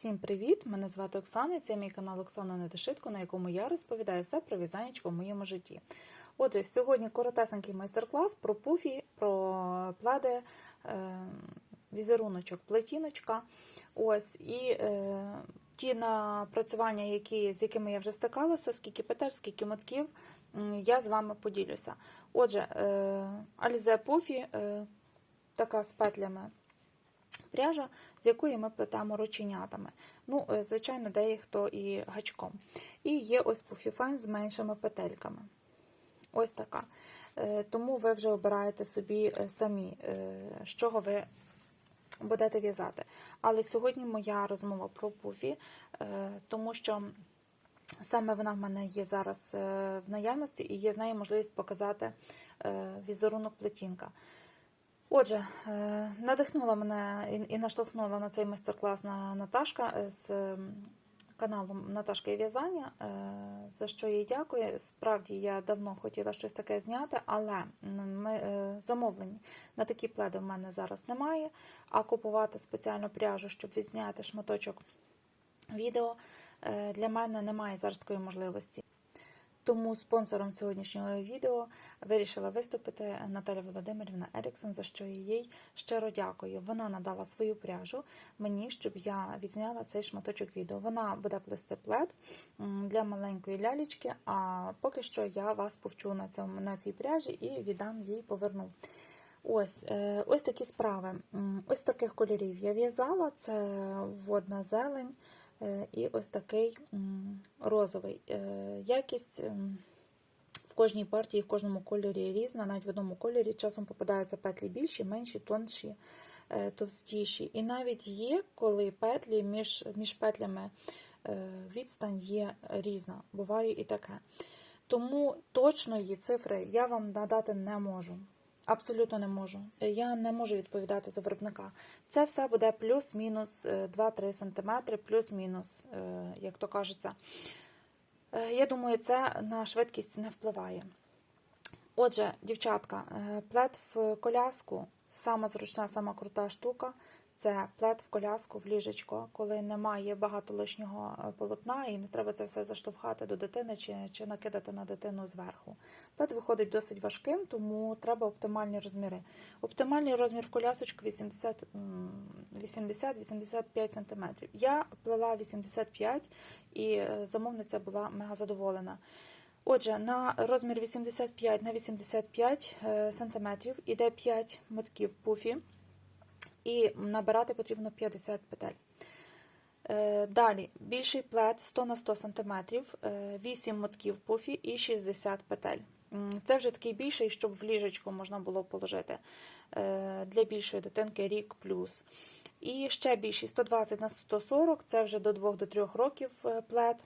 Всім привіт! Мене звати Оксана. і Це мій канал Оксана Недошитко, на якому я розповідаю все про в'язанечко в моєму житті. Отже, сьогодні коротесенький майстер-клас про пуфі, про пледи, е, візеруночок, плетіночка. Ось і е, ті напрацювання, які, з якими я вже стикалася, скільки петель, скільки мотків, я з вами поділюся. Отже, е, Alize Пуфі, е, така з петлями пряжа, з якої ми плетемо рученятами. Ну, е, звичайно, дехто і гачком. І є ось пуфіфайн з меншими петельками. Ось така. Е, Тому ви вже обираєте собі е, самі, з чого ви будете в'язати. Але сьогодні моя розмова про пуфі, тому що саме вона в мене є зараз в наявності і є з нею можливість показати візерунок плетінка. Отже, е, надихнула мене і- наштовхнула на цей майстер-клас на- Наташка е, з каналу Наташка і в'язання, е, за що їй дякую. Справді я давно хотіла щось таке зняти, але замовлень на такі пледи в мене зараз немає. А купувати спеціальну пряжу, щоб відзняти шматочок відео, для мене немає зараз такої можливості. Тому спонсором сьогоднішнього відео вирішила виступити Наталя Володимирівна Еріксон, за що я їй щиро дякую. Вона надала свою пряжу мені, щоб я відзняла цей шматочок відео. Вона буде плести плед для маленької лялечки, а поки що я вас повчу на, цьому, на цій пряжі і віддам їй поверну. Ось, е, ось такі справи. Ось таких кольорів я в'язала: це водна зелень. Е, І ось такий розовий. Е, Якість в кожній партії, в кожному кольорі різна, навіть в одному кольорі часом попадаються петлі більші, менші, тонші, е, товстіші. І навіть є, коли петлі між, між петлями відстань є різна, буває і таке. Тому точної цифри я вам надати не можу. Абсолютно не можу. Я не можу відповідати за виробника. Це все буде плюс-мінус е, 2-3 см, плюс-мінус, е, як то кажеться. Е, Я думаю, це на швидкість не впливає. Отже, дівчатка, плет в коляску сама зручна, сама крута штука. Це плед в коляску в ліжечко, коли немає багато лишнього е, полотна і не треба це все заштовхати до дитини чи, чи накидати на дитину зверху. Плед виходить досить важким, тому треба оптимальні розміри. Оптимальний розмір в колясочку 80 м, 80-85 см. Я плела 85 і е, замовниця була мега задоволена. Отже, на розмір 85 на 85 е, см іде 5 мотків пуфі, і набирати потрібно 50 петель. Е, Далі більший плед 100 на 100 см, 8 мотків пуфі і 60 петель. Це вже такий більший, щоб в ліжечко можна було положити е, для більшої дитинки рік плюс. І ще більший 120 на 140 це вже до 2-3 років е, плед.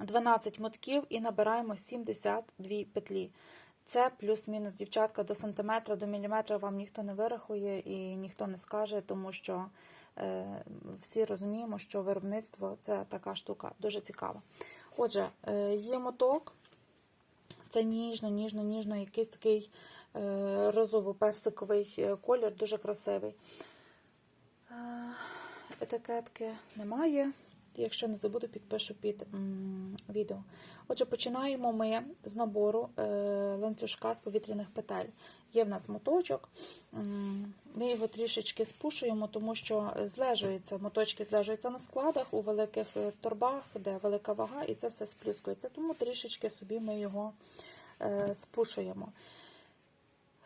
12 мотків і набираємо 72 петлі. Це плюс-мінус, дівчатка, до сантиметра, до міліметра вам ніхто не вирахує і ніхто не скаже, тому що е, всі розуміємо, що виробництво це така штука, дуже цікава. Отже, е, є моток, це ніжно, ніжно, ніжно, якийсь такий е, розово-персиковий е, колір, дуже красивий. Е, етикетки немає. Якщо не забуду, підпишу під м, відео. Отже, починаємо ми з набору е, ланцюжка з повітряних петель. Є в нас моточок, ми його трішечки спушуємо, тому що злежується, моточки злежуються на складах у великих е, торбах, де велика вага, і це все сплюскується. Тому трішечки собі ми його е, спушуємо.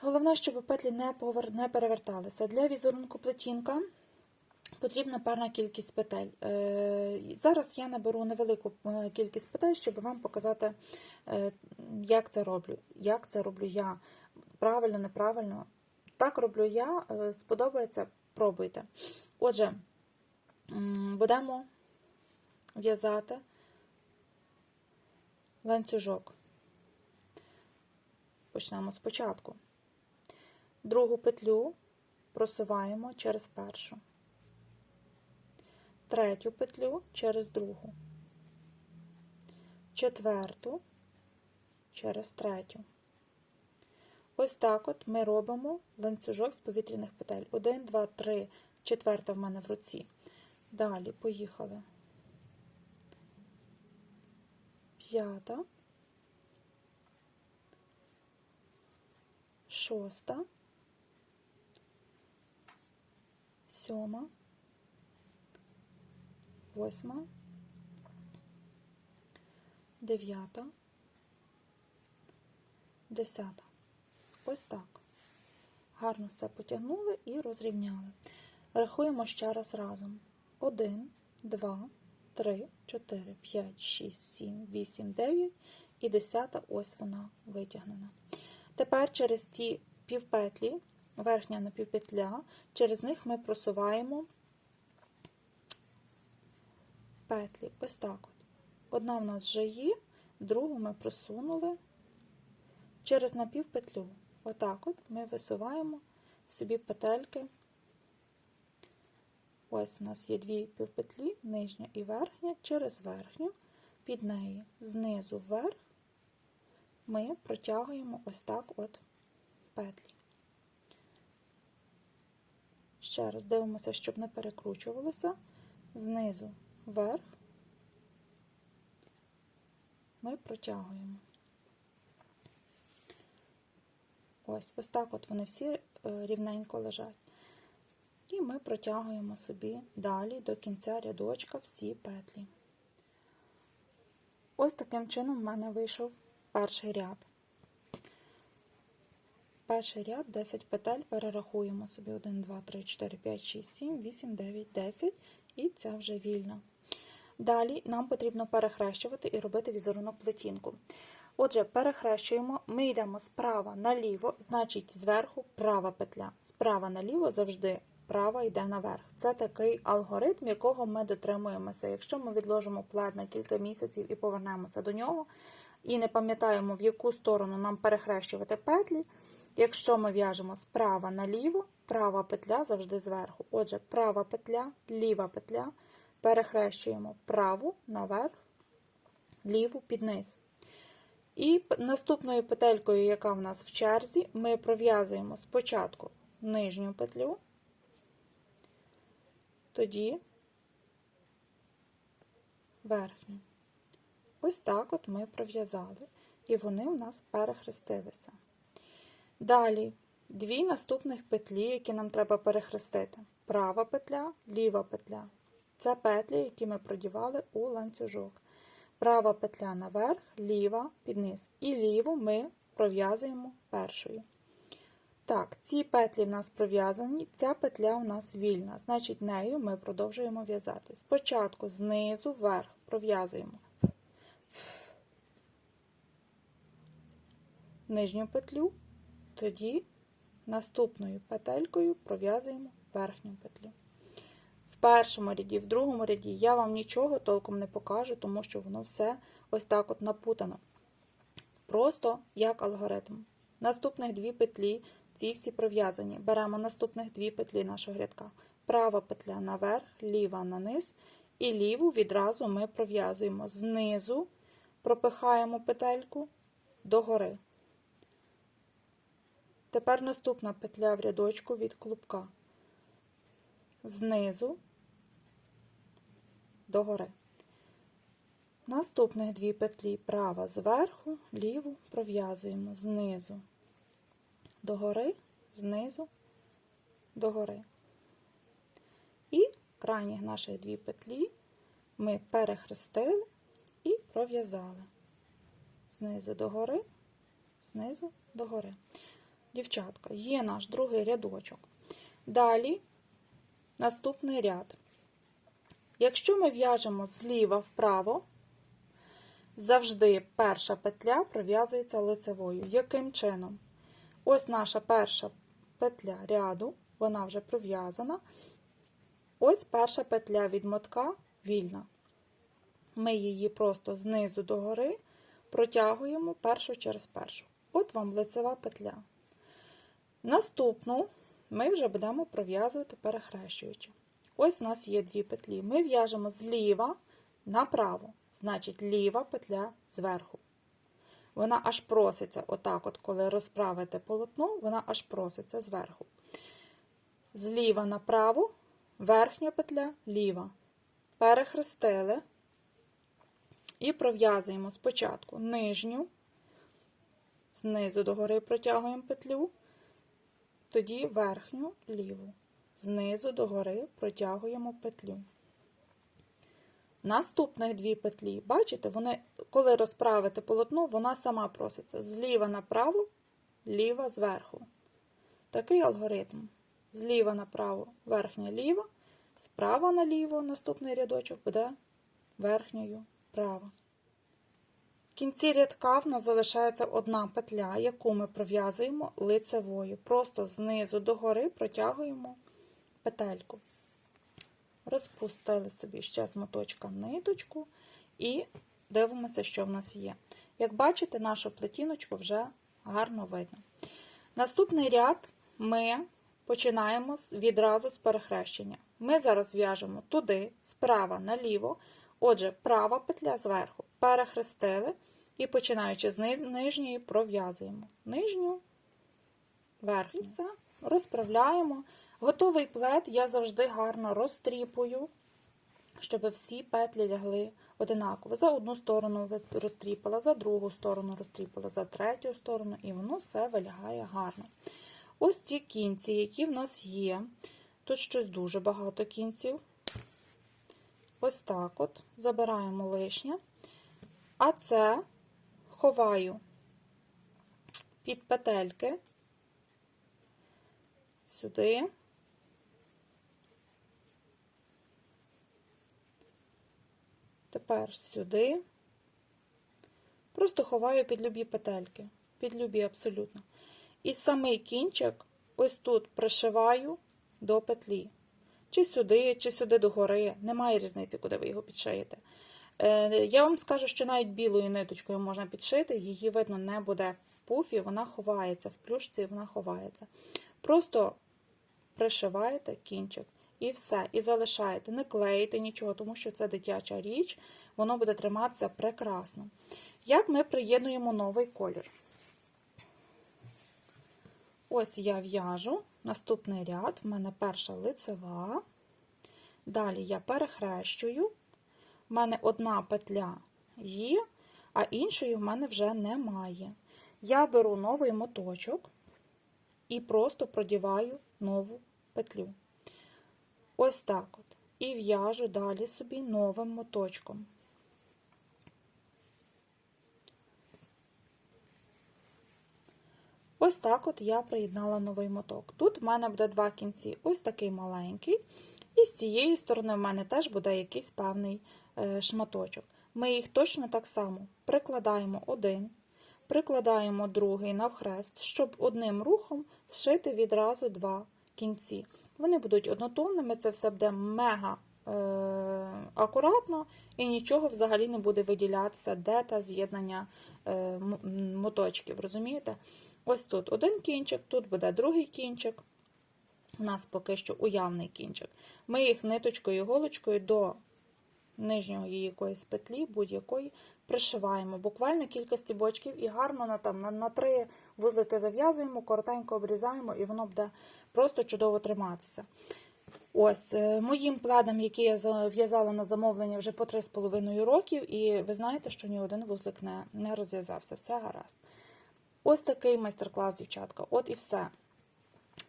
Головне, щоб петлі не, повер... не переверталися. Для візерунку плетінка Потрібна певна кількість петель. Е, Зараз я наберу невелику е, кількість петель, щоб вам показати, е, як це роблю. Як це роблю я. Правильно, неправильно. Так роблю я, сподобається, пробуйте. Отже, будемо в'язати ланцюжок. Почнемо спочатку. Другу петлю просуваємо через першу третю петлю через другу, четверту через третю. Ось так от ми робимо ланцюжок з повітряних петель. 1, 2, 3, четверта в мене в руці. Далі поїхали. П'ята. Шоста. Сьома. Восьма. Дев'ята. Десята. Ось так. Гарно все потягнули і розрівняли. Рахуємо ще раз разом. 1, 2, 3, 4, 5, 6, 7, 8, 9 і 10 ось вона витягнена. Тепер через ті півпетлі, верхня напівпетля, через них ми просуваємо петлі. Ось так от. Одна в нас вже є, другу ми просунули через напівпетлю. Отак от ми висуваємо собі петельки. Ось у нас є дві півпетлі, нижня і верхня, через верхню, під неї знизу вверх ми протягуємо ось так от петлі. Ще раз дивимося, щоб не перекручувалося. Знизу вверх ми протягуємо. Ось, ось так от вони всі е, рівненько лежать. І ми протягуємо собі далі до кінця рядочка всі петлі. Ось таким чином в мене вийшов перший ряд. Перший ряд 10 петель перерахуємо собі 1, 2, 3, 4, 5, 6, 7, 8, 9, 10 і ця вже вільна. Далі нам потрібно перехрещувати і робити візерунок плетінку. Отже, перехрещуємо, ми йдемо справа наліво, значить зверху права петля. Справа наліво завжди права йде наверх. Це такий алгоритм, якого ми дотримуємося. Якщо ми відложимо плед на кілька місяців і повернемося до нього, і не пам'ятаємо, в яку сторону нам перехрещувати петлі, якщо ми в'яжемо справа наліво, права петля завжди зверху. Отже, права петля, ліва петля, перехрещуємо праву наверх, ліву під низ. І наступною петелькою, яка в нас в черзі, ми пров'язуємо спочатку нижню петлю, тоді верхню. Ось так от ми пров'язали, і вони у нас перехрестилися. Далі дві наступних петлі, які нам треба перехрестити: права петля, ліва петля. Це петлі, які ми продівали у ланцюжок. Права петля наверх, ліва під низ. І ліву ми пров'язуємо першою. Так, ці петлі в нас пров'язані, ця петля у нас вільна, значить, нею ми продовжуємо в'язати. Спочатку знизу вверх пров'язуємо нижню петлю, тоді наступною петелькою пров'язуємо верхню петлю. В першому ряді, в другому ряді я вам нічого толком не покажу, тому що воно все ось так от напутано. Просто як алгоритм. Наступних дві петлі, ці всі пров'язані. Беремо наступних дві петлі нашого рядка. Права петля наверх, ліва на низ, і ліву відразу ми пров'язуємо знизу, пропихаємо петельку догори. Тепер наступна петля в рядочку від клубка. Знизу догори. Наступних дві петлі права зверху, ліву пров'язуємо знизу догори, знизу догори. І крайніх наших дві петлі ми перехрестили і пров'язали. Знизу догори, знизу догори. Дівчатка, є наш другий рядочок. Далі наступний ряд. Якщо ми в'яжемо зліва вправо, завжди перша петля пров'язується лицевою. Яким чином? Ось наша перша петля ряду, вона вже пров'язана. Ось перша петля від мотка вільна. Ми її просто знизу до гори протягуємо першу через першу. От вам лицева петля. Наступну ми вже будемо пров'язувати перехрещуючи. Ось у нас є дві петлі. Ми в'яжемо зліва направо, значить, ліва петля зверху. Вона аж проситься, отак, от, коли розправите полотно, вона аж проситься зверху. Зліва направо, верхня петля ліва. перехрестили і пров'язуємо спочатку нижню, знизу догори протягуємо петлю, тоді верхню ліву, знизу догори протягуємо петлю. Наступних дві петлі, бачите, вони, коли розправите полотно, вона сама проситься зліва направо, ліва зверху. Такий алгоритм. Зліва направо, верхня ліва, справа наліво, наступний рядочок буде верхньою права. В кінці рядка в нас залишається одна петля, яку ми пров'язуємо лицевою. Просто знизу догори протягуємо петельку. Розпустили собі ще з моточка ниточку і дивимося, що в нас є. Як бачите, нашу плетіночку вже гарно видно. Наступний ряд ми починаємо відразу з перехрещення. Ми зараз в'яжемо туди, справа наліво. Отже, права петля зверху перехрестили і починаючи з нижньої, пров'язуємо нижню, верхню, все, розправляємо. Готовий плед я завжди гарно розтріпую, щоб всі петлі лягли одинаково. За одну сторону розтріпала, за другу сторону розтріпала, за третю сторону, і воно все вилягає гарно. Ось ці кінці, які в нас є. Тут щось дуже багато кінців. Ось так от, забираємо лишнє. А це ховаю під петельки сюди. Тепер сюди. Просто ховаю під любі петельки, під любі абсолютно. І самий кінчик ось тут пришиваю до петлі. Чи сюди, чи сюди догори. Немає різниці, куди ви його підшиєте. Е, я вам скажу, що навіть білою ниточкою можна підшити, її, видно, не буде в пуфі, вона ховається, в плюшці вона ховається. Просто пришиваєте кінчик і все. І залишаєте. Не клеїте нічого, тому що це дитяча річ, воно буде триматися прекрасно. Як ми приєднуємо новий колір? Ось я в'яжу наступний ряд, в мене перша лицева. Далі я перехрещую. В мене одна петля є, а іншої в мене вже немає. Я беру новий моточок і просто продіваю нову петлю. Ось так от. І в'яжу далі собі новим моточком. Ось так от я приєднала новий моток. Тут в мене буде два кінці, ось такий маленький. І з цієї сторони в мене теж буде якийсь певний е, шматочок. Ми їх точно так само прикладаємо один, прикладаємо другий навхрест, щоб одним рухом зшити відразу два кінці. Вони будуть однотонними, це все буде мега е, акуратно і нічого взагалі не буде виділятися, де та з'єднання е, моточків. розумієте? Ось тут один кінчик, тут буде другий кінчик. У нас поки що уявний кінчик. Ми їх ниточкою і голочкою до нижньої якоїсь петлі, будь-якої, пришиваємо. Буквально кілька стібочків і гарно на там, на, на три вузлики зав'язуємо, коротенько обрізаємо, і воно буде просто чудово триматися. Ось, е, Моїм пледом, який я в'язала на замовлення вже по 3,5 років, і ви знаєте, що ні один вузлик не, не розв'язався. Все гаразд. Ось такий майстер-клас, дівчатка. От і все.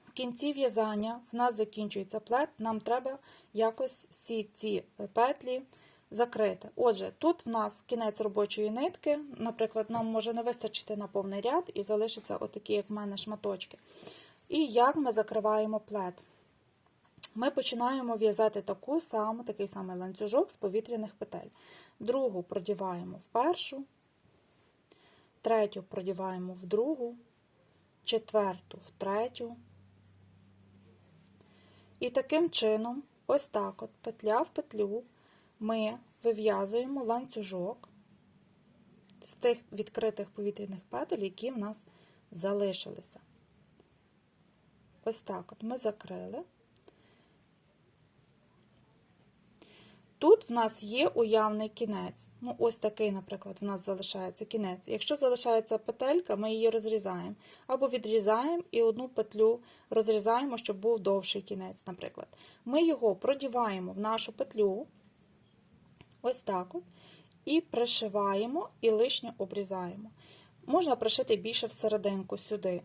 В кінці в'язання в нас закінчується плет, нам треба якось всі ці петлі закрити. Отже, тут в нас кінець робочої нитки, наприклад, нам може не вистачити на повний ряд і залишиться отакі, як в мене, шматочки. І як ми закриваємо плет? Ми починаємо в'язати таку саму, такий самий ланцюжок з повітряних петель. Другу продіваємо в першу, третю продіваємо в другу, четверту в третю. І таким чином, ось так от, петля в петлю, ми вив'язуємо ланцюжок з тих відкритих повітряних петель, які в нас залишилися. Ось так от ми закрили. Тут в нас є уявний кінець. Ну, ось такий, наприклад, в нас залишається кінець. Якщо залишається петелька, ми її розрізаємо. Або відрізаємо і одну петлю розрізаємо, щоб був довший кінець, наприклад. Ми його продіваємо в нашу петлю, ось так от, і пришиваємо, і лишнє обрізаємо. Можна пришити більше всерединку сюди,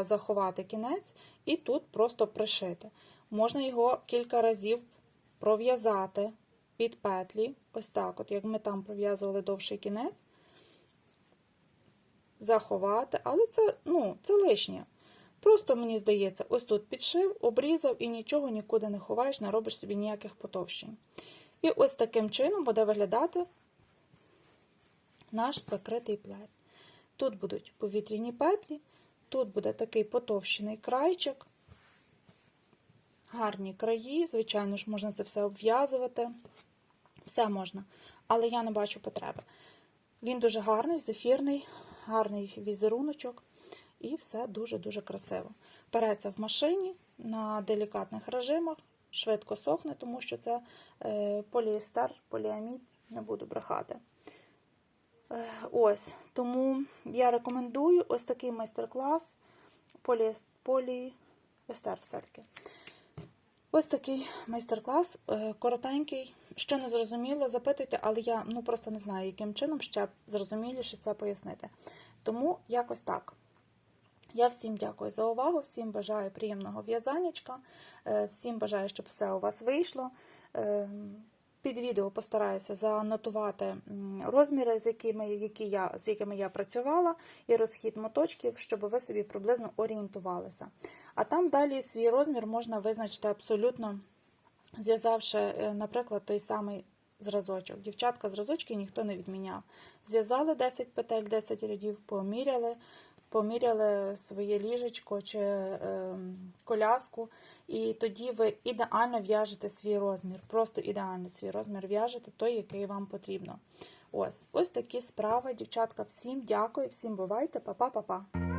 заховати кінець, і тут просто пришити. Можна його кілька разів пров'язати під петлі, ось так, от, як ми там пров'язували довший кінець, заховати, але це, ну, це лишнє. Просто, мені здається, ось тут підшив, обрізав і нічого нікуди не ховаєш, не робиш собі ніяких потовщень. І ось таким чином буде виглядати наш закритий плед. Тут будуть повітряні петлі, тут буде такий потовщений крайчик, гарні краї, звичайно ж, можна це все обв'язувати. Все можна, але я не бачу потреби. Він дуже гарний, зефірний, гарний візеруночок, і все дуже-дуже красиво. Переться в машині на делікатних режимах, швидко сохне, тому що це е, поліестер, поліамід, не буду брехати. Е, ось, тому я рекомендую ось такий майстер-клас поліестер все-таки. Ось такий майстер-клас, е, коротенький. Що не зрозуміло, запитуйте, але я ну просто не знаю, яким чином ще зрозуміліше це пояснити. Тому якось так. Я всім дякую за увагу, всім бажаю приємного в'язаннячка, е, всім бажаю, щоб все у вас вийшло. Під відео постараюся занотувати розміри, з якими, які я, з якими я працювала, і розхід моточків, щоб ви собі приблизно орієнтувалися. А там далі свій розмір можна визначити абсолютно, зв'язавши, е, наприклад, той самий зразочок. Дівчатка, зразочки ніхто не відміняв. Зв'язали 10 петель, 10 рядів, поміряли, поміряли своє ліжечко чи е, коляску, і тоді ви ідеально в'яжете свій розмір. Просто ідеально свій розмір в'яжете той, який вам потрібно. Ось, ось такі справи, дівчатка. Всім дякую, всім бувайте, па-па-па-па.